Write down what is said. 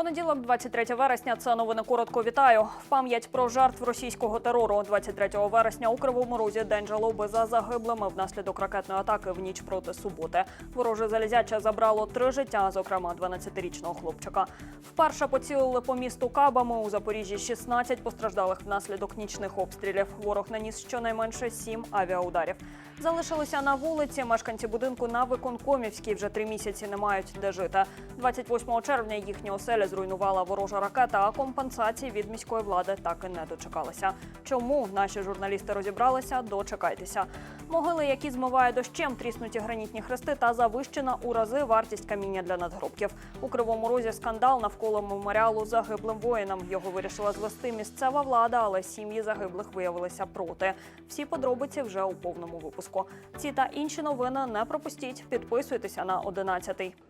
Понеділок, 23 вересня. Це новини коротко вітаю. В пам'ять про жертв російського терору. 23 вересня у Кривому Розі день жалоби за загиблими внаслідок ракетної атаки в ніч проти суботи. Вороже залізяче забрало три життя, зокрема 12-річного хлопчика. Вперше поцілили по місту кабами. У Запоріжжі 16 постраждалих внаслідок нічних обстрілів. Ворог наніс щонайменше 7 авіаударів. Залишилися на вулиці. Мешканці будинку на Виконкомівській вже три місяці не мають де жити. 28 червня їхні оселі зруйнувала ворожа ракета, а компенсації від міської влади так і не дочекалися. Чому наші журналісти розібралися? Дочекайтеся. Могили, які змиває дощем, тріснуті гранітні хрести та завищена у рази вартість каміння для надгробків. У кривому розі скандал навколо меморіалу загиблим воїнам. Його вирішила звести місцева влада, але сім'ї загиблих виявилися проти. Всі подробиці вже у повному випуску. Ці та інші новини не пропустіть. Підписуйтеся на 11.